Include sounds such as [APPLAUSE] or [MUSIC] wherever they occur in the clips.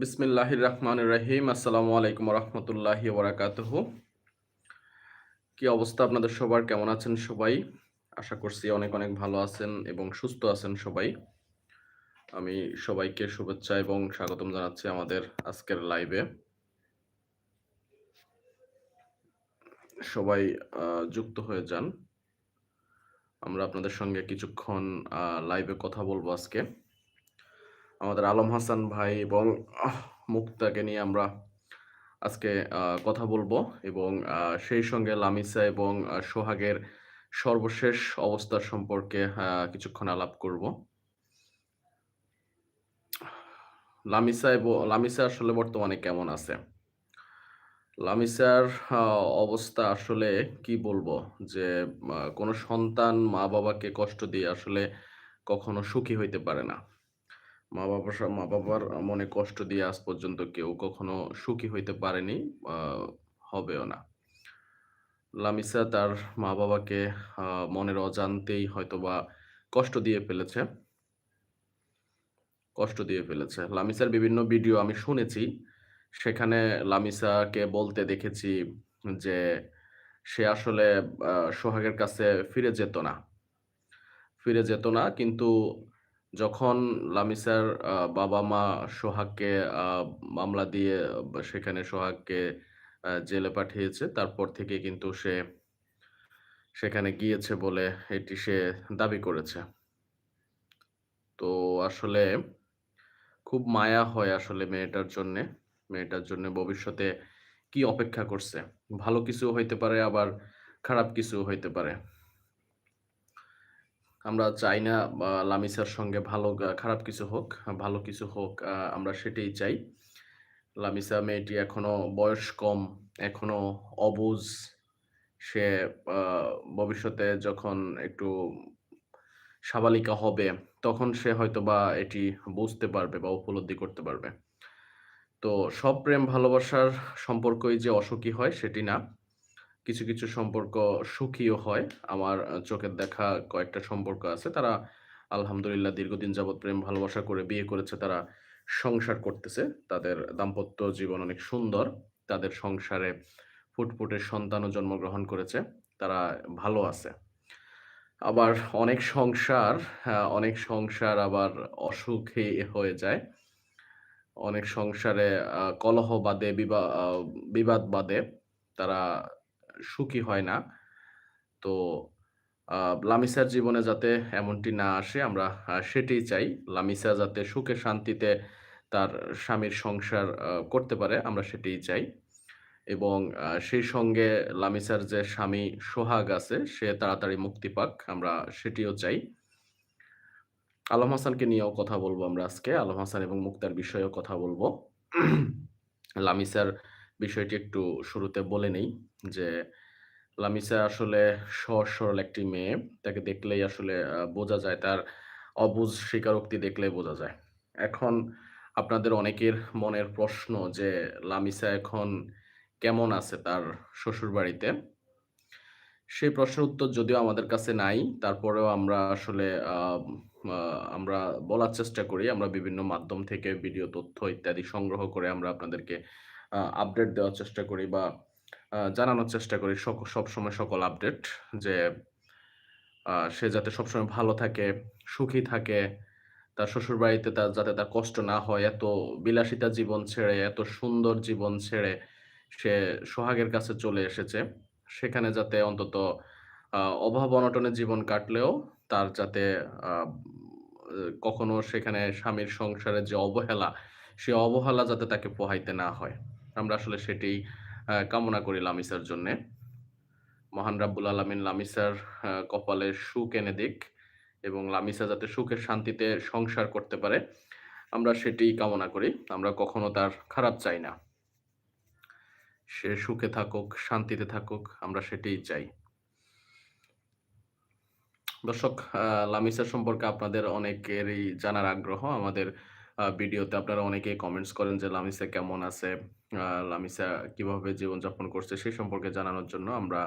বিসমিল্লাহির রহমানির রহিম আসসালামু আলাইকুম রহমতুল্লাহি ওবরাকাতুহ। কি অবস্থা আপনাদের সবার? কেমন আছেন সবাই? আশা করছি অনেক অনেক ভালো আছেন এবং সুস্থ আছেন সবাই। আমি সবাইকে শুভেচ্ছা এবং স্বাগতম জানাচ্ছি আমাদের আজকের লাইভে। সবাই যুক্ত হয়ে যান। আমরা আপনাদের সঙ্গে কিছুক্ষণ লাইভে কথা বলব আজকে। আমাদের আলম হাসান ভাই এবং মুক্তাকে নিয়ে আমরা আজকে কথা বলব এবং সেই সঙ্গে লামিসা এবং সোহাগের সর্বশেষ অবস্থা সম্পর্কে কিছুক্ষণ আলাপ করব। লামিসা এবং, লামিসা আসলে বর্তমানে কেমন আছে? লামিসার অবস্থা আসলে কি বলব? যে কোনো সন্তান মা বাবাকে কষ্ট দিয়ে আসলে কখনো সুখী হইতে পারে না। মা বাবার মা বাবার মনে কষ্ট দিয়ে আজ পর্যন্ত কেউ কখনো সুখী হইতে পারেনি হবেও না। লামিসা তার মা বাবাকে মনের অজান্তেই হয়তোবা কষ্ট দিয়ে ফেলেছে। কষ্ট দিয়ে ফেলেছে। লামিসার বিভিন্ন ভিডিও আমি শুনেছি। সেখানে লামিসাকে বলতে দেখেছি যে সে আসলে সোহাগের কাছে ফিরে যেত না। ফিরে যেত না, কিন্তু যখন লামিসার বাবা মা সোহাগকে মামলা দিয়ে সেখানে সোহাগকে জেলে পাঠিয়েছে, তারপর থেকে কিন্তু সে সেখানে গিয়েছে বলে এটি সে দাবি করেছে। তো আসলে খুব মায়া হয় আসলে মেয়েটার জন্যে, মেয়েটার জন্য ভবিষ্যতে কি অপেক্ষা করছে। ভালো কিছু হইতে পারে, আবার খারাপ কিছু হইতে পারে। আমরা চাই না লামিসার সঙ্গে ভালো খারাপ কিছু হোক, ভালো কিছু হোক আমরা সেটাই চাই। লামিসা মেয়েটি এখনও বয়স কম, এখনও অবুঝ সে ভবিষ্যতে যখন একটু সাবালিকা হবে, তখন সে হয়তো বা এটি বুঝতে পারবে বা উপলব্ধি করতে পারবে। তো সব প্রেম ভালোবাসার সম্পর্কই যে অসুখী হয়, সেটি না। কিছু কিছু সম্পর্ক সুখীও হয়। আমার চোখের দেখা কয়েকটা সম্পর্ক আছে। তারা আলহামদুলিল্লাহ দীর্ঘদিন যাবৎ প্রেম ভালোবাসা করে বিয়ে করেছে তারা সংসার করতেছে। তাদের দাম্পত্য জীবন অনেক সুন্দর। তাদের সংসারে ফুটফুটে সন্তানও জন্মগ্রহণ করেছে। তারা ভালো আছে। আবার অনেক সংসার আহ, অনেক সংসার আবার অসুখে হয়ে যায়। অনেক সংসারে কলহ বাদে বিবা বিবাদ বাদে তারা সুখী হয় না। তো লামিসার জীবনে যাতে এমনটি না আসে, আমরা সেটাই চাই। লামিসা যাতে সুখে শান্তিতে তার স্বামীর সংসার করতে পারে, আমরা সেটাই চাই। এবং সেই সঙ্গে লামিসার যে স্বামী সোহাগ আছে, সে তাড়াতাড়ি মুক্তি পাক, আমরা সেটিও চাই। আলম হাসানকে নিয়েও কথা বলব আমরা আজকে। আলম হাসান এবং মুক্তার বিষয়েও কথা বলব। লামিসার বিষয়টি একটু শুরুতে বলে নেই যে, লামিসা আসলে সহজ সরল একটি মেয়ে। তাকে দেখলেই আসলে বোঝা যায় তার অবুজ স্বীকারোক্তি দেখলেই বোঝা যায়। এখন আপনাদের অনেকের মনের প্রশ্ন যে, লামিসা এখন কেমন আছে তার শ্বশুর বাড়িতে সেই প্রশ্নের উত্তর যদিও আমাদের কাছে নাই, তারপরেও আমরা আসলে আমরা বলার চেষ্টা করি। আমরা বিভিন্ন মাধ্যম থেকে ভিডিও, তথ্য ইত্যাদি সংগ্রহ করে আমরা আপনাদেরকে আপডেট দেওয়ার চেষ্টা করি বা জানানোর চেষ্টা করি সক- সবসময় সকল আপডেট যে সে যাতে সবসময় ভালো থাকে, সুখী থাকে, তার শ্বশুর বাড়িতে তার, যাতে তার কষ্ট না হয়, এত বিলাসিতা জীবন ছেড়ে, এত সুন্দর জীবন ছেড়ে সে সোহাগের কাছে চলে এসেছে। সেখানে যাতে অন্তত অভাব অনটনে জীবন কাটলেও তার যাতে কখনো সেখানে স্বামীর সংসারের যে অবহেলা, সে অবহেলা যাতে তাকে পোহাইতে না হয়। আমরা আসলে সেটি কামনা করি লামিসার জন্যে। মহান রাব্বুল আলামিন লামিসার কপালে সুখ এনে দিক এবং লামিসা যাতে সুখের শান্তিতে সংসার করতে পারে, আমরা সেটি কামনা করি। আমরা কখনো তার খারাপ চাই না। সে সুখে থাকুক, শান্তিতে থাকুক, আমরা সেটাই চাই। দর্শক লামিসা সম্পর্কে আপনাদের অনেকেরই জানার আগ্রহ। আমাদের ভিডিওতে আপনারা অনেকেই কমেন্টস করেন যে লামিসা কেমন আছে লামিসা কীভাবে জীবনযাপন করছে সেই সম্পর্কে জানানোর জন্য আমরা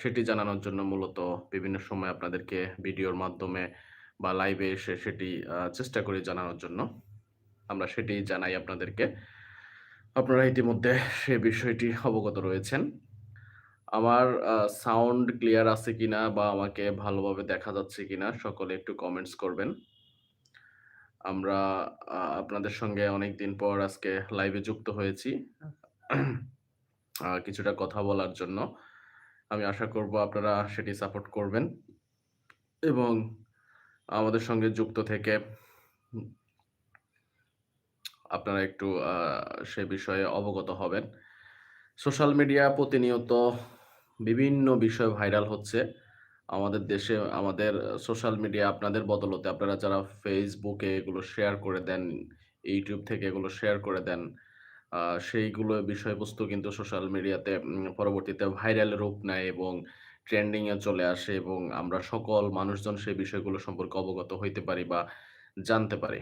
সেটি জানানোর জন্য মূলত বিভিন্ন সময় আপনাদেরকে ভিডিওর মাধ্যমে বা লাইভে এসে সেটি চেষ্টা করি জানানোর জন্য আমরা সেটি জানাই আপনাদেরকে। আপনারা ইতিমধ্যে সে বিষয়টি অবগত রয়েছেন। আমার সাউন্ড ক্লিয়ার আছে কিনা বা আমাকে ভালোভাবে দেখা যাচ্ছে কিনা, সকলে একটু কমেন্টস করবেন। আমরা আপনাদের সঙ্গে অনেকদিন পর আজকে লাইভে যুক্ত হয়েছি। কিছুটা কথা বলার জন্য। আমি আশা করব আপনারা সেটি সাপোর্ট করবেন। এবং আমাদের সঙ্গে যুক্ত থেকে আপনারা একটু সে বিষয়ে অবগত হবেন। সোশ্যাল মিডিয়া প্রতিনিয়ত বিভিন্ন বিষয় ভাইরাল হচ্ছে। আমাদের দেশে আমাদের সোশ্যাল মিডিয়া আপনাদের বদলতে আপনারা যারা ফেসবুকে এগুলো শেয়ার করে দেন, ইউটিউব থেকে এগুলো শেয়ার করে দেন। সেইগুলো বিষয়বস্তু কিন্তু সোশ্যাল মিডিয়াতে পরবর্তীতে ভাইরাল রূপ নেয় এবং ট্রেন্ডিংয়ে চলে আসে এবং আমরা সকল মানুষজন সেই বিষয়গুলো সম্পর্কে অবগত হইতে পারি বা জানতে পারি।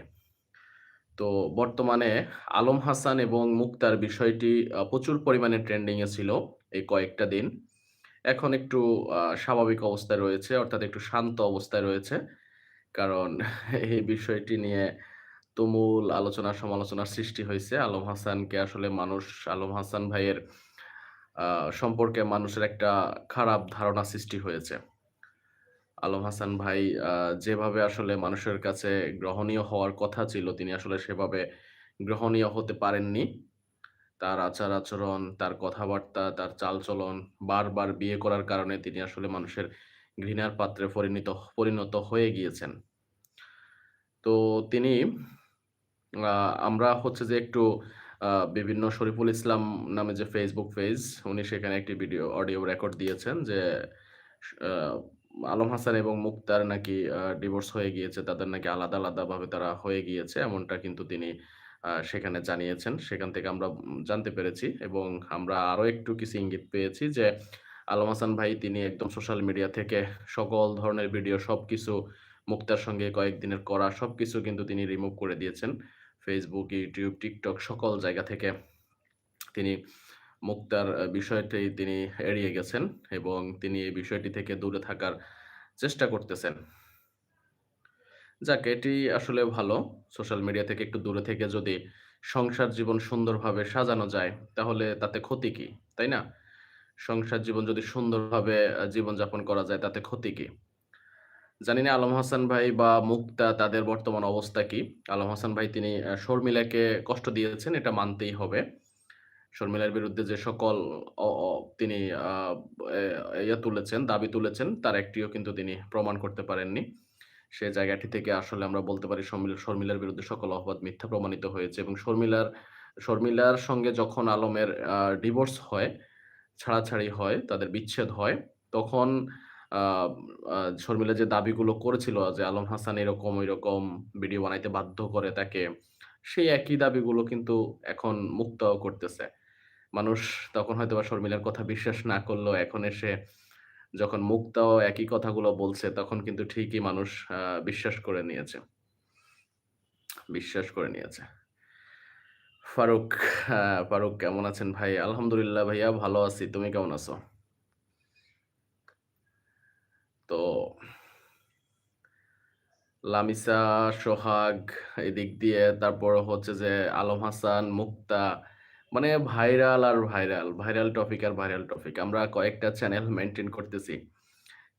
তো বর্তমানে আলম হাসান এবং মুক্তার বিষয়টি প্রচুর পরিমাণে ট্রেন্ডিংয়ে ছিল এই কয়েকটা দিন। এখন একটু স্বাভাবিক অবস্থায় রয়েছে, অর্থাৎ একটু শান্ত অবস্থায় রয়েছে। কারণ [LAUGHS] এই বিষয়টি নিয়ে তুমুল আলোচনা সমালোচনার সৃষ্টি হয়েছে আলম হাসানকে আসলে মানুষ, আলম হাসান ভাইয়ের সম্পর্কে মানুষের একটা খারাপ ধারণা সৃষ্টি হয়েছে। আলম হাসান ভাই যেভাবে আসলে মানুষের কাছে গ্রহণীয় হওয়ার কথা ছিল, তিনি আসলে সেভাবে গ্রহণীয় হতে পারেননি। তার আচার-আচরণ, তার কথাবার্তা, তার চালচলন বারবার বিয়ে করার কারণে তিনি আসলে মানুষের ঘৃণার পাত্রে পরিণত পরিণত হয়ে গিয়েছেন। তো তিনি আমরা হচ্ছে যে একটু বিভিন্ন শরীফুল ইসলাম নামে যে ফেসবুক পেজ উনি সেখানে একটি ভিডিও অডিও রেকর্ড দিয়েছেন যে আলম হাসান এবং মুক্তার নাকি ডিভোর্স হয়ে গিয়েছে। তাদের নাকি আলাদা, আলাদাভাবে তারা হয়ে গিয়েছে। এমনটা কিন্তু তিনি সেখানে জানিয়েছেন। সেখান থেকে আমরা জানতে পেরেছি এবং আমরা আরও একটু কিছু ইঙ্গিত পেয়েছি যে, আলম হাসান ভাই তিনি একদম সোশ্যাল মিডিয়া থেকে সকল ধরনের ভিডিও সবকিছু মুক্তার সঙ্গে কয়েকদিনের করা সবকিছু কিন্তু তিনি রিমুভ করে দিয়েছেন। ফেসবুক ইউটিউব টিকটক সকল জায়গা থেকে তিনি মুক্তার বিষয়টি তিনি এড়িয়ে গেছেন এবং তিনি এই বিষয়টি থেকে দূরে থাকার চেষ্টা করতেছেন। যাক এটি আসলে ভালো। সোশ্যাল মিডিয়া থেকে একটু দূরে থেকে যদি সংসার জীবন সুন্দরভাবে সাজানো যায় তাহলে তাতে ক্ষতি কি? তাই না? সংসার জীবন যদি সুন্দরভাবে জীবনযাপন করা যায় তাতে ক্ষতি কি? জানি না আলম হাসান ভাই বা মুক্তা তাদের বর্তমান অবস্থা কি? আলম হাসান ভাই তিনি শর্মিলাকে কষ্ট দিয়েছেন এটা মানতেই হবে। শর্মিলার বিরুদ্ধে যে সকল তিনি ইয়ে তুলেছেন, দাবি তুলেছেন তার একটিও কিন্তু তিনি প্রমাণ করতে পারেননি। সে জায়গাটি থেকে আসলে আমরা বলতে পারি শর্মিল শর্মিলার বিরুদ্ধে সকল অপবাদ মিথ্যা প্রমাণিত হয়েছে এবং শর্মিলার শর্মিলার সঙ্গে যখন আলমের ডিভোর্স হয়, ছাড়াছাড়ি হয়, তাদের বিচ্ছেদ হয়, তখন শর্মিলা যে দাবিগুলো করেছিল যে আলম হাসান এরকম ঐরকম ভিডিও বানাইতে বাধ্য করে তাকে, সেই একই দাবিগুলো কিন্তু এখন মুক্ত করতেছে। মানুষ তখন হয়তোবা শর্মিলার কথা বিশ্বাস না করলেও এখন এসে যখন মুক্তাও একই কথাগুলো বলছে তখন কিন্তু ঠিকই মানুষ বিশ্বাস করে নিয়েছে। বিশ্বাস করে নিয়েছে। ফারুক, ফারুক কেমন আছেন ভাই? আলহামদুলিল্লাহ ভাইয়া ভালো আছি। তুমি কেমন আছো? তো লামিসা, সোহাগ এদিক দিয়ে তারপর হচ্ছে যে আলম হাসান, মুক্তা মানে ভাইরাল আর ভাইরাল, ভাইরাল টপিক আর ভাইরাল টপিক। আমরা কয়েকটা চ্যানেল মেনটেন করতেছি।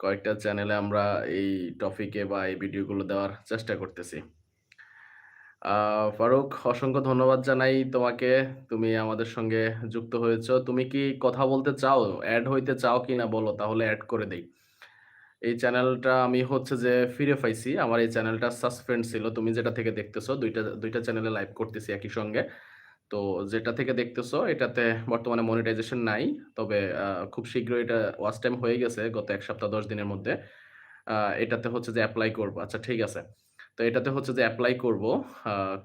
কয়েকটা চ্যানেলে আমরা এই টপিকে বা এই ভিডিওগুলো দেওয়ার চেষ্টা করতেছি। ফারুক অসংখ্য ধন্যবাদ জানাই তোমাকে। তুমি আমাদের সঙ্গে যুক্ত হয়েছ। তুমি কি কথা বলতে চাও? অ্যাড হইতে চাও কিনা বলো তাহলে অ্যাড করে দেই। এই চ্যানেলটা আমি হচ্ছে যে ফিরে পাইছি। আমার এই চ্যানেলটা সাসপেন্ড ছিল। তুমি যেটা থেকে দেখতেছো দুইটা দুইটা চ্যানেলে লাইভ করতেছি একই সঙ্গে। তো যেটা থেকে দেখতেছো, এটাতে বর্তমানে মনিটাইজেশন নাই। তবে খুব শীঘ্রই এটা ওয়াচ টাইম হয়ে গেছে, গত এক সপ্তাহ ১০ দিনের মধ্যে। এটাতে হচ্ছে যে অ্যাপ্লাই করব আচ্ছা ঠিক আছে। তো এটাতে হচ্ছে যে অ্যাপ্লাই করব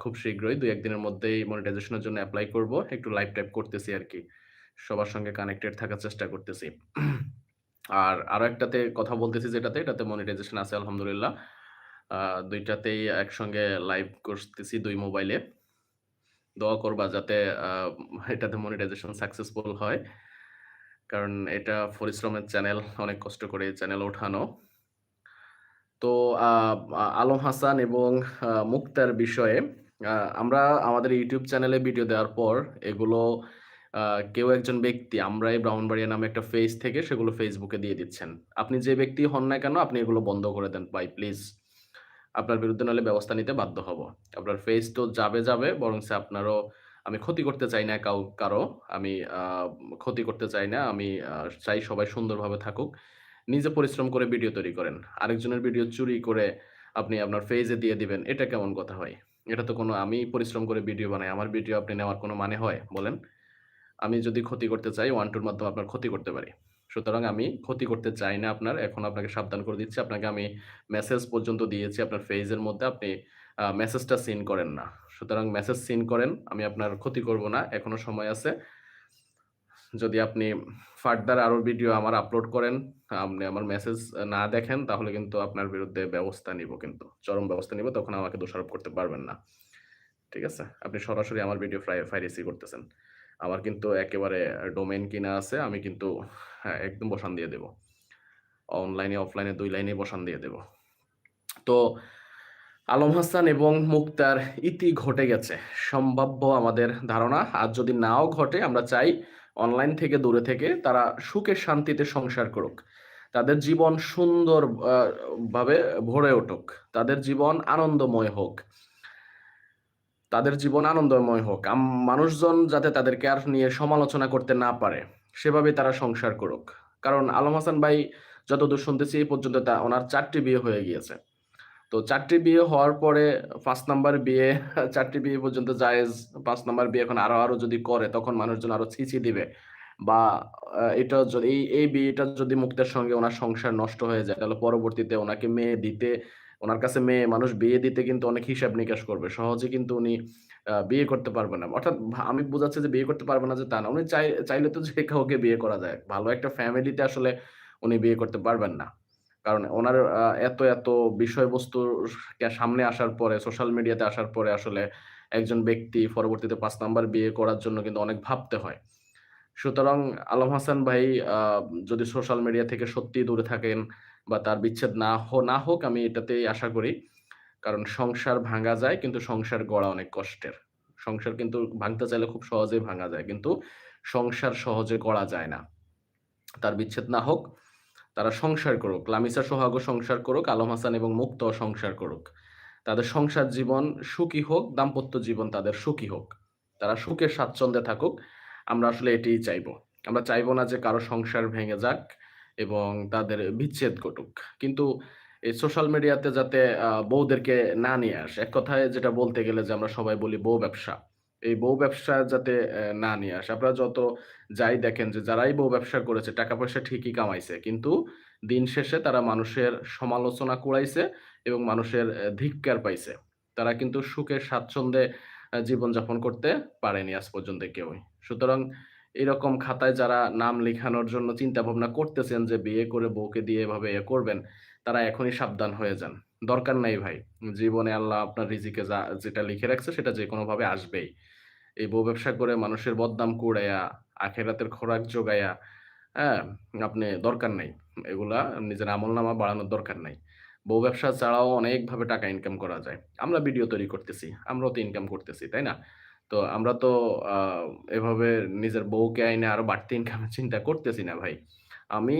খুব শীঘ্রই, দুই, একদিনের মধ্যেই মনিটাইজেশনের জন্য অ্যাপ্লাই করব। একটু লাইভ টাইপ করতেছি আর কি সবার সঙ্গে কানেক্টেড থাকার চেষ্টা করতেছি। আর আরও একটাতে কথা বলতেছি যেটাতে, এটাতে মনিটাইজেশন আছে, আলহামদুলিল্লাহ। দুইটাতেই একসঙ্গে লাইভ করতেছি দুই মোবাইলে। দোয়া করবা যাতে এটাতে মনিটাইজেশন সাকসেসফুল হয়। কারণ এটা পরিশ্রমের চ্যানেল, অনেক কষ্ট করে চ্যানেল ওঠানো। তো আলম হাসান এবং মুক্তার বিষয়ে আমরা আমাদের ইউটিউব চ্যানেলে ভিডিও দেওয়ার পর এগুলো কেউ একজন ব্যক্তি আমরাই ব্রাহ্মণবাড়িয়া নামে একটা পেজ থেকে সেগুলো ফেসবুকে দিয়ে দিচ্ছেন। আপনি যে ব্যক্তি হন না কেন আপনি এগুলো বন্ধ করে দেন ভাই প্লিজ। আপনার বিরুদ্ধে নাহলে ব্যবস্থা নিতে বাধ্য হব। আপনার পেজ তো যাবে, যাবে বরঞ্চ আপনারও আমি ক্ষতি করতে চাই না কাউ কারও। আমি ক্ষতি করতে চাই না। আমি চাই সবাই সুন্দরভাবে থাকুক। নিজে পরিশ্রম করে ভিডিও তৈরি করেন। আরেকজনের ভিডিও চুরি করে আপনি আপনার ফেজে দিয়ে দিবেন। এটা কেমন কথা হয় এটা তো কোনো আমি পরিশ্রম করে ভিডিও বানাই। আমার ভিডিও আপনি নেওয়ার কোনো মানে হয় বলেন? আমি যদি ক্ষতি করতে চাই ওয়ান টুর মাধ্যমে আপনার ক্ষতি করতে পারি। সুতরাং আমি ক্ষতি করতে চাই না আপনার। এখন আপনাকে সাবধান করে দিচ্ছি। আপনাকে আমি মেসেজ পর্যন্ত দিয়েছি আপনার ফেজের মধ্যে। আপনি মেসেজটা সিন করেন না। সুতরাং মেসেজ সিন করেন। আমি আপনার ক্ষতি করব না। এখনও সময় আছে। যদি আপনি ফার্দার আরও ভিডিও আমার আপলোড করেন, আপনি আমার মেসেজ না দেখেন তাহলে কিন্তু আপনার বিরুদ্ধে ব্যবস্থা নিব কিন্তু। চরম ব্যবস্থা নিব। তখন আমাকে দোষারোপ করতে পারবেন না। ঠিক আছে? আপনি সরাসরি আমার ভিডিও ফ্রাই পাইরেসি করতেছেন। আমার কিন্তু একেবারে ডোমেন কিনা আছে। আমি কিন্তু হ্যাঁ, একদম বসান দিয়ে দেব। অনলাইনে অফলাইনে দুই লাইনেই বসান দিয়ে দেব। তো আলম হাসান এবং মুক্তার ইতি ঘটে গেছে। সম্ভাব্য আমাদের ধারণা। আর যদি নাও ঘটে আমরা চাই অনলাইন থেকে দূরে থেকে তারা সুখে শান্তিতে সংসার করুক। তাদের জীবন সুন্দর ভাবে ভরে উঠুক। তাদের জীবন আনন্দময় হোক। তাদের জীবন আনন্দময় হোক। মানুষজন যাতে তাদেরকে আর নিয়ে সমালোচনা করতে না পারে, সেভাবে তারা সংসার করুক। কারণ আলম হাসান ভাই যতদূর শুনতেছি এই পর্যন্ত তা ওনার চারটি বিয়ে হয়ে গিয়েছে। তো চারটি বিয়ে হওয়ার পরে ৫ নাম্বার বিয়ে [LAUGHS] চারটি বিয়ে পর্যন্ত জায়েজ। পাঁচ নাম্বার বিয়ে এখন আরও, আরও যদি করে তখন মানুষজন আরও ছি, ছি দিবে। বা এটা যদি এই বিয়েটা যদি মুক্তার সঙ্গে ওনার সংসার নষ্ট হয়ে যায় তাহলে পরবর্তীতে ওনাকে মেয়ে দিতে উনার কাছে মেয়ে মানুষ বিয়ে দিতে কিন্তু অনেক হিসাব নিকাশ করবে। সহজে কিন্তু উনি বিয়ে করতে পারবে না। অর্থাৎ আমি বোঝাচ্ছি যে বিয়ে করতে পারবে না যে তা না। উনি চাই চাইলে তো যে কাউকে বিয়ে করা যায়। ভালো একটা ফ্যামিলিতে আসলে উনি বিয়ে করতে পারবেন না। কারণ ওনার এত, এত বিষয়বস্তু সামনে আসার পরে সোশ্যাল মিডিয়াতে আসার পরে আসলে একজন ব্যক্তি পরবর্তীতে পাঁচ নাম্বার বিয়ে করার জন্য কিন্তু অনেক ভাবতে হয়। সুতরাং আলম হাসান ভাই যদি সোশ্যাল মিডিয়া থেকে সত্যি দূরে থাকেন বা তার বিচ্ছেদ না না হোক আমি এটাতেই আশা করি। কারণ সংসার ভাঙা যায় কিন্তু সংসার গড়া অনেক কষ্টের। সংসার কিন্তু ভাঙতে চাইলে খুব সহজেই ভাঙা যায়। কিন্তু সংসার সহজে গড়া যায় না। তার বিচ্ছেদ না হোক। তারা সংসার করুক। লামিসা সোহাগও সংসার করুক, আলম হাসান এবং মুক্ত সংসার করুক। তাদের সংসার জীবন সুখী হোক, দাম্পত্য জীবন তাদের সুখী হোক। তারা সুখে স্বাচ্ছন্দ্যে থাকুক। আমরা আসলে এটিই চাইব। আমরা চাইব না যে কারও সংসার ভেঙে যাক এবং তাদের বিচ্ছেদ ঘটুক। কিন্তু এই সোশ্যাল মিডিয়াতে যাতে বউদেরকে না নিয়ে আসে। এক কথায় যেটা বলতে গেলে যে আমরা সবাই বলি বউ ব্যবসা। এই বউ ব্যবসা যাতে না নিয়ে আসে। আপনারা যত যাই দেখেন যে যারাই বউ ব্যবসা করেছে, টাকা পয়সা ঠিকই কামাইছে। কিন্তু দিন শেষে তারা মানুষের সমালোচনা কুড়াইছে এবং মানুষের ধিক্কার পাইছে। তারা কিন্তু সুখে স্বাচ্ছন্দ্যে জীবনযাপন করতে পারেনি আজ পর্যন্ত কেউই। সুতরাং এরকম খাতায় যারা নাম লিখানোর জন্য চিন্তা ভাবনা করতেছেন যে বিয়ে করে বউকে দিয়ে এভাবে এ করবেন, তারা এখনই সাবধান হয়ে যান। দরকার নাই ভাই। জীবনে আল্লাহ আপনার রিজিকে যা যেটা লিখে রাখছে সেটা যে যেকোনোভাবে আসবেই। এই বউ ব্যবসা করে মানুষের বদনাম কুড়াইয়া, আখেরাতের খোরাক জোগাইয়া, হ্যাঁ? আপনি দরকার নাই। এগুলা নিজের আমলনামা বাড়ানোর দরকার নাই। বউ ব্যবসা ছাড়াও অনেকভাবে টাকা ইনকাম করা যায়। আমরা ভিডিও তৈরি করতেছি। আমরাও তো ইনকাম করতেছি, তাই না? তো আমরা তো এভাবে নিজের বউকে আইনে আরও বাড়তি ইনকামের চিন্তা করতেছি না ভাই। আমি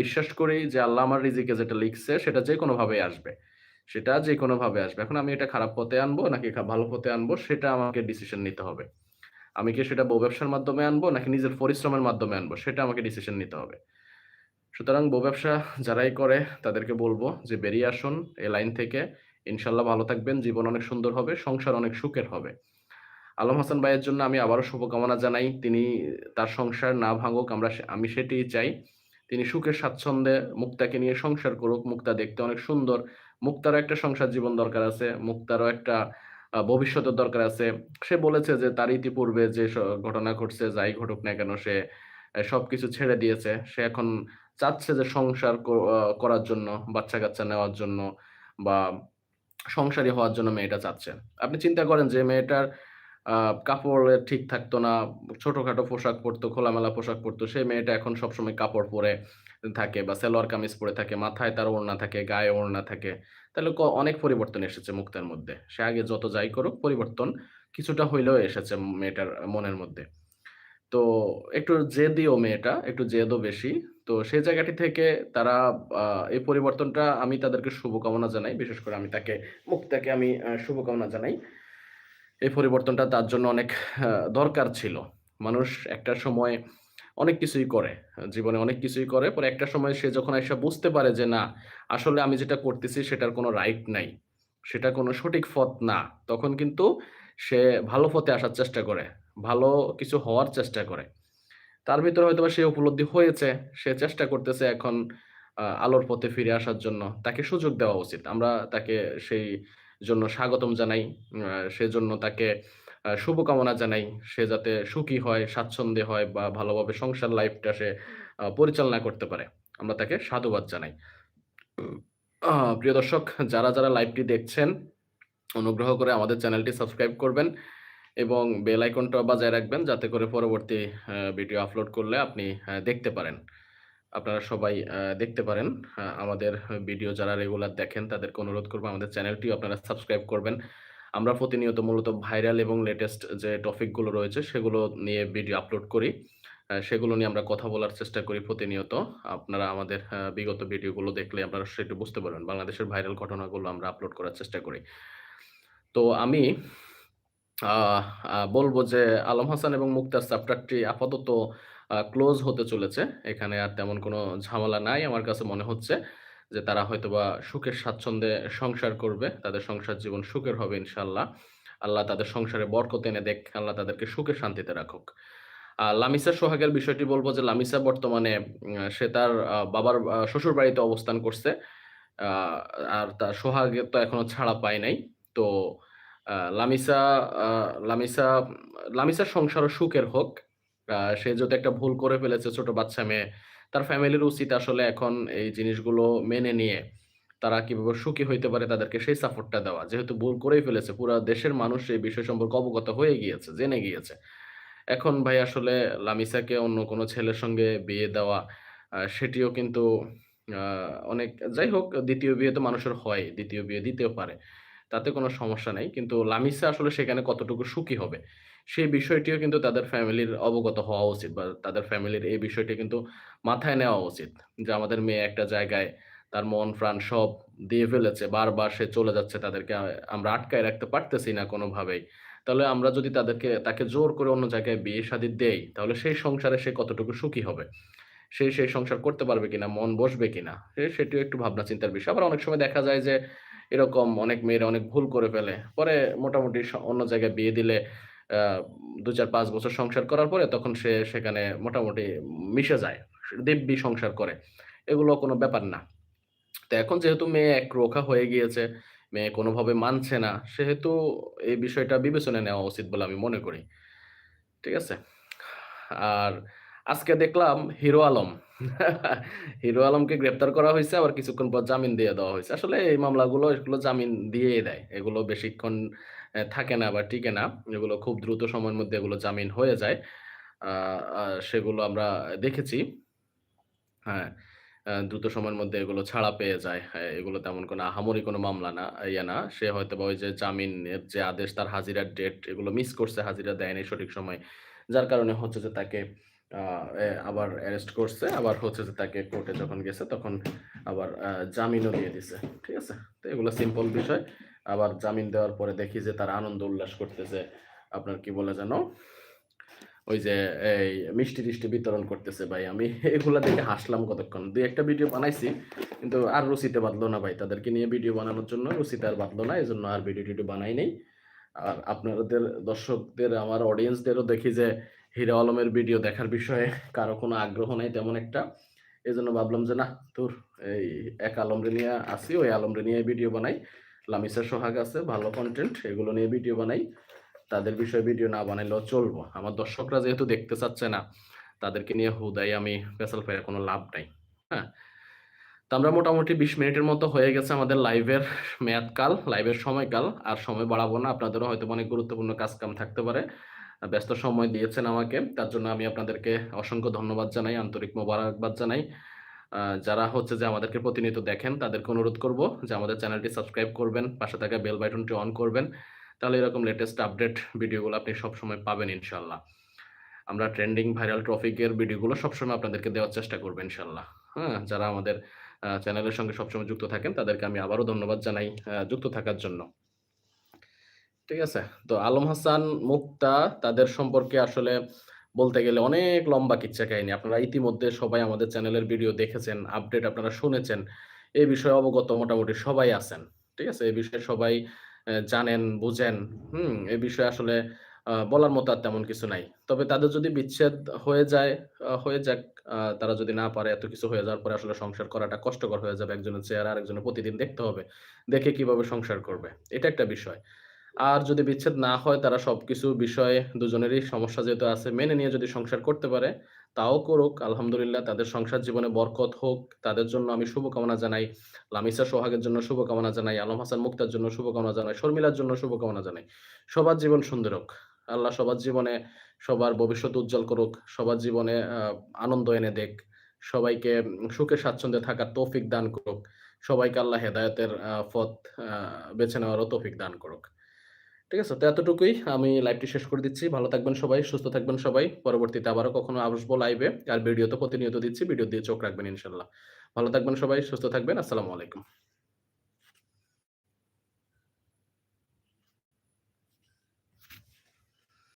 বিশ্বাস করি যে আল্লাহ আমার রিজিকে যেটা লিখছে সেটা যেকোনোভাবেই আসবে। সেটা যেকোনোভাবে আসবে। এখন আমি এটা খারাপ পথে আনব নাকি ভালো পথে আনব সেটা আমাকে ডিসিশন নিতে হবে। আমি কি সেটা বউ ব্যবসার মাধ্যমে আনব নাকি নিজের পরিশ্রমের মাধ্যমে আনব সেটা আমাকে ডিসিশন নিতে হবে। সুতরাং বউ ব্যবসা যারাই করে তাদেরকে বলব যে বেরিয়ে আসুন এ লাইন থেকে। ইনশাল্লাহ ভালো থাকবেন। জীবন অনেক সুন্দর হবে, সংসার অনেক সুখের হবে। আলম হাসান ভাইয়ের জন্য আমি আবারও শুভকামনা জানাই। তিনি তার সংসার না ভাঙুক আমরা আমি সেটিই চাই। তিনি সুখে স্বাচ্ছন্দ্যে মুক্তাকে নিয়ে সংসার করুক। মুক্তা দেখতে অনেক সুন্দর। মুক্তারও একটা সংসার জীবন দরকার আছে। মুক্তারও একটা ভবিষ্যতের দরকার আছে। সে বলেছে যে তার ইতিপূর্বে যে ঘটনা ঘটছে যাই ঘটুক না কেন সে সবকিছু ছেড়ে দিয়েছে। সে এখন চাচ্ছে যে সংসার করার জন্য, বাচ্চা-কাচ্চা নেওয়ার জন্য বা সংসারী হওয়ার জন্য মেয়েটা চাচ্ছে। আপনি চিন্তা করেন যে মেয়েটার আ কাপড়ের ঠিক থাকতো না। ছোটখাটো পোশাক পরতো, খোলামেলা পোশাক পরতো। সেই মেয়েটা এখন সবসময় কাপড় পরে থাকে বা সালোয়ার কামিজ পরে থাকে। মাথায় তার ওড়না থাকে, গায়ে ওড়না থাকে। তাহলে অনেক পরিবর্তন এসেছে মুক্তার মধ্যে। সে আগে যত যাই করুক পরিবর্তন কিছুটা হইলেও এসেছে মেয়েটার মনের মধ্যে। তো একটু জেদিও মেয়েটা, একটু জেদও বেশি। তো সেই জায়গাটি থেকে তারা এই পরিবর্তনটা আমি তাদেরকে শুভকামনা জানাই। বিশেষ করে আমি তাকে মুক্তাকে আমি শুভকামনা জানাই। এই পরিবর্তনটা তার জন্য অনেক দরকার ছিল। মানুষ একটা সময় অনেক কিছুই করে। জীবনে অনেক কিছুই করে। পরে একটা সময় সে যখন আইসা বুঝতে পারে যে না, আসলে আমি যেটা করতেছি সেটার কোনো রাইট নাই। সেটা কোনো সঠিক পথ না। তখন কিন্তু সে ভালো পথে আসার চেষ্টা করে। ভালো কিছু হওয়ার চেষ্টা করে। তার ভিতরে হয়তোবা সে উপলব্ধি হয়েছে। সে চেষ্টা করতেছে এখন আলোর পথে ফিরে আসার জন্য। তাকে সুযোগ দেওয়া উচিত। আমরা তাকে সেই জন্য স্বাগতম জানাই। সেজন্য তাকে শুভকামনা জানাই। সে যাতে সুখী হয়, স্বাচ্ছন্দ্যে হয় বা ভালোভাবে সংসার লাইফটা সে পরিচালনা করতে পারে। আমরা তাকে সাধুবাদ জানাই। প্রিয় দর্শক যারা, যারা লাইভটি দেখছেন অনুগ্রহ করে আমাদের চ্যানেলটি সাবস্ক্রাইব করবেন এবং বেল আইকনটা বাজায় রাখবেন যাতে করে পরবর্তী ভিডিও আপলোড করলে আপনি দেখতে পারেন। আপনারা সবাই দেখতে পারেন। আমাদের ভিডিও যারা রেগুলার দেখেন, তাদেরকে অনুরোধ করব আমাদের চ্যানেলটিও আপনারা সাবস্ক্রাইব করবেন। আমরা প্রতিনিয়ত মূলত ভাইরাল এবং লেটেস্ট যে টপিকগুলো রয়েছে, সেগুলো নিয়ে ভিডিও আপলোড করি। সেগুলো নিয়ে আমরা কথা বলার চেষ্টা করি প্রতিনিয়ত। আপনারা আমাদের বিগত ভিডিওগুলো দেখলে আপনারা সেটা বুঝতে পারবেন। বাংলাদেশের ভাইরাল ঘটনাগুলো আমরা আপলোড করার চেষ্টা করি। তো আমি বলব যে আলম হাসান এবং মুক্তার চ্যাপ্টারটি আপাতত ক্লোজ হতে চলেছে। এখানে আর তেমন কোনো ঝামেলা নাই আমার কাছে মনে হচ্ছে যে তারা হয়তোবা সুখের স্বাচ্ছন্দ্যে সংসার করবে। তাদের সংসার জীবন সুখের হবে ইনশাল্লাহ আল্লাহ তাদের সংসারে বরকত এনে দেখ, আল্লাহ তাদেরকে সুখে শান্তিতে রাখুক। লামিসা সোহাগের বিষয়টি বলব যে লামিসা বর্তমানে সে তার বাবার, আ শ্বশুরবাড়িতে অবস্থান করছে। আর তার সোহাগের তো এখনও ছাড়া পায় নাই। তো লামিসা লামিসা, লামিসার সংসারও সুখের হোক। সে যদি একটা ভুল করে ফেলেছে ছোট বাচ্চা মেয়ে, তার ফ্যামিলির উচিত আসলে এখন এই জিনিসগুলো মেনে নিয়ে তারা কীভাবে সুখী হইতে পারে তাদেরকে সেই সাপোর্টটা দেওয়া। যেহেতু ভুল করেই ফেলেছে পুরো দেশের মানুষ এই বিষয় সম্পর্কে অবগত হয়ে গিয়েছে, জেনে গিয়েছে। এখন ভাই আসলে লামিসাকে অন্য কোনো ছেলের সঙ্গে বিয়ে দেওয়া সেটিও কিন্তু অনেক যাই হোক দ্বিতীয় বিয়ে তো মানুষের হয়। দ্বিতীয় বিয়ে দিতেও পারে। তাতে কোনো সমস্যা নেই কিন্তু লামিসা আসলে সেখানে কতটুকু সুখী হবে? সেই বিষয়টিও কিন্তু তাদের ফ্যামিলির অবগত হওয়া উচিত বা তাদের ফ্যামিলির এই বিষয়টি কিন্তু মাথায় নেওয়া উচিত। যে আমাদের মেয়ে একটা জায়গায় তার মন প্রাণ সব দিয়ে ফেলেছে। বারবার সে চলে যাচ্ছে তাদেরকে আমরা আটকায় রাখতে পারতেছি না কোনোভাবেই। তাহলে আমরা যদি তাদেরকে তাকে জোর করে অন্য জায়গায় বিয়ে-শাদী দেই, তাহলে সেই সংসারে সে কতটুকু সুখী হবে? সে সেই সংসার করতে পারবে কিনা? মন বসবে কিনা? সেটিও একটু ভাবনা চিন্তার বিষয়। আবার অনেক সময় দেখা যায় যে এরকম অনেক মেয়েরা অনেক ভুল করে ফেলে। পরে মোটামুটি অন্য জায়গায় বিয়ে দিলে ২, ৪, ৫ বছর সংসার করার পরে তখন সে সেখানে মোটামুটি মিশে যায়। দিব্যি সংসার করে। এগুলো কোনো ব্যাপার না। তো এখন যেহেতু মেয়ে এক রোখা হয়ে গিয়েছে, মেয়ে কোনোভাবে মানছে না, সেহেতু এই বিষয়টা বিবেচনায় নেওয়া উচিত বলে আমি মনে করি। ঠিক আছে? আর আজকে দেখলাম হিরো আলম। হিরো আলমকে গ্রেপ্তার করা হয়েছে আবার কিছুক্ষণ পর জামিন দিয়ে দেওয়া হয়েছে আসলে এই মামলাগুলো এগুলো জামিন দিয়েই দেয়। এগুলো বেশিক্ষণ থাকে না বা টিকে না। এগুলো খুব দ্রুত সময়ের মধ্যে এগুলো জামিন হয়ে যায়। সেগুলো আমরা দেখেছি। হ্যাঁ, দ্রুত সময়ের মধ্যে এগুলো ছাড়া পেয়ে যায়। এগুলো তেমন কোনো আহামরি কোনো মামলা না, ইয়ে না। সে হয়তো বা ওই যে জামিনের যে আদেশ তার হাজিরার ডেট এগুলো মিস করছে, হাজিরা দেয়নি সঠিক সময় যার কারণে হচ্ছে যে তাকে আবার অ্যারেস্ট করছে। আবার হচ্ছে যে তাকে কোর্টে যখন গেছে তখন আবার জামিনও দিয়ে দিছে। ঠিক আছে? তো এগুলো সিম্পল বিষয়। আবার জামিন দেওয়ার পরে দেখি যে তার আনন্দ উল্লাস করতেছে। আপনার কি বলে যেন? ওই যে, এই মিষ্টি-টিষ্টি বিতরণ করতেছে ভাই। আমি এগুলা দেখে হাসলাম কতক্ষণ। দুই একটা ভিডিও বানাইছি। কিন্তু আর রুচিতে বাধলো না ভাই। তাদেরকে নিয়ে ভিডিও বানানোর জন্য রুচিতে আর বাধলো না। এই জন্য আর ভিডিও-টিডিও বানাই নাই। আর আপনাদের দর্শকদের, আমার অডিয়েন্সদেরও দেখি যে হিরো আলমের ভিডিও দেখার বিষয়ে কারও কোনো আগ্রহ নাই তেমন একটা। এজন্য ভাবলাম যে না ধুর এই এক আলমরে নিয়ে আছি, ওই আলমরে নিয়ে ভিডিও বানাই। লামিসা সোহাগ আছে, ভালো কন্টেন্ট এগুলো নিয়ে ভিডিও বানাই। তাদের বিষয়ে ভিডিও না বানাইলেও চলবো। আমার দর্শকরা যেহেতু দেখতে চাচ্ছে না, তাদেরকে নিয়ে হুদাই আমি পেছাল ফেরে কোনো লাভ নাই। হ্যাঁ? তো আমরা মোটামুটি ২০ মিনিটের মতো হয়ে গেছে আমাদের লাইভের মেয়াদকাল, লাইভের সময়কাল। আর সময় বাড়াবো না। আপনাদেরও হয়তো অনেক গুরুত্বপূর্ণ কাজ-কাম থাকতে পারে। ব্যস্ত সময় দিয়েছেন আমাকে। তার জন্য আমি আপনাদেরকে অসংখ্য ধন্যবাদ জানাই, আন্তরিক মোবারকবাদ জানাই। যারা হচ্ছে যে আমাদেরকে প্রতিনিয়ত দেখেন তাদেরকে অনুরোধ করব যে আমাদের চ্যানেলটি সাবস্ক্রাইব করবেন, পাশে থাকা বেল বাটনটি অন করবেন। তাহলে এরকম লেটেস্ট আপডেট ভিডিওগুলো আপনি সবসময় পাবেন ইনশাআল্লাহ। আমরা ট্রেন্ডিং ভাইরাল টপিকের ভিডিওগুলো সবসময় আপনাদেরকে দেওয়ার চেষ্টা করব ইনশাআল্লাহ। হ্যাঁ? যারা আমাদের চ্যানেলের সঙ্গে সবসময় যুক্ত থাকেন তাদেরকে আমি আবারও ধন্যবাদ জানাই যুক্ত থাকার জন্য। ঠিক আছে? তো আলম হাসান, মুক্তা তাদের সম্পর্কে আসলে বলতে গেলে অনেক লম্বা কিচ্ছা কাহিনী। আপনারা ইতিমধ্যে সবাই আমাদের চ্যানেলের ভিডিও দেখেছেন, আপডেট আপনারা শুনেছেন। এই বিষয়ে অবগত মোটামুটি সবাই আছেন। ঠিক আছে? এই বিষয়ে সবাই জানেন, বুঝেন। হুম? এই বিষয়ে আসলে বলার মতো আর তেমন কিছু নাই। তবে তাদের যদি বিচ্ছেদ হয়ে যায়, হয়ে যাক। তারা যদি না পারে এত কিছু হয়ে যাওয়ার পরে আসলে সংসার করাটা কষ্টকর হয়ে যাবে। একজনের চেহারা আরেকজনের প্রতিদিন দেখতে হবে। দেখে কীভাবে সংসার করবে। এটা একটা বিষয়। আর যদি বিচ্ছেদ না হয় তারা সবকিছু বিষয়ে দুজনেরই সমস্যা যেহেতু আছে মেনে নিয়ে যদি সংসার করতে পারে, তাও করুক। আলহামদুলিল্লাহ তাদের সংসার জীবনে বরকত হোক। তাদের জন্য আমি শুভকামনা জানাই। লামিসা সোহাগের জন্য শুভকামনা জানাই। আলম হাসান মুক্তার জন্য শুভকামনা জানাই। শর্মিলার জন্য শুভকামনা জানাই। সবার জীবন সুন্দর হোক। আল্লাহ সবার জীবনে সবার ভবিষ্যৎ উজ্জ্বল করুক। সবার জীবনে আনন্দ এনে দেখ সবাইকে সুখে স্বাচ্ছন্দ্যে থাকার তৌফিক দান করুক। সবাইকে আল্লাহ হেদায়তের পথ বেছে নেওয়ারও তৌফিক দান করুক। ঠিক আছে? তো এতটুকুই। আমি লাইভটি শেষ করে দিচ্ছি। ভালো থাকবেন সবাই, সুস্থ থাকবেন সবাই। পরবর্তীতে আবারও কখনো আসব লাইভে। আর ভিডিও তো প্রতিনিয়ত দিচ্ছি। ভিডিও দিয়ে চোখ রাখবেন ইনশাল্লাহ ভালো থাকবেন সবাই, সুস্থ থাকবেন। আসসালামু আলাইকুম।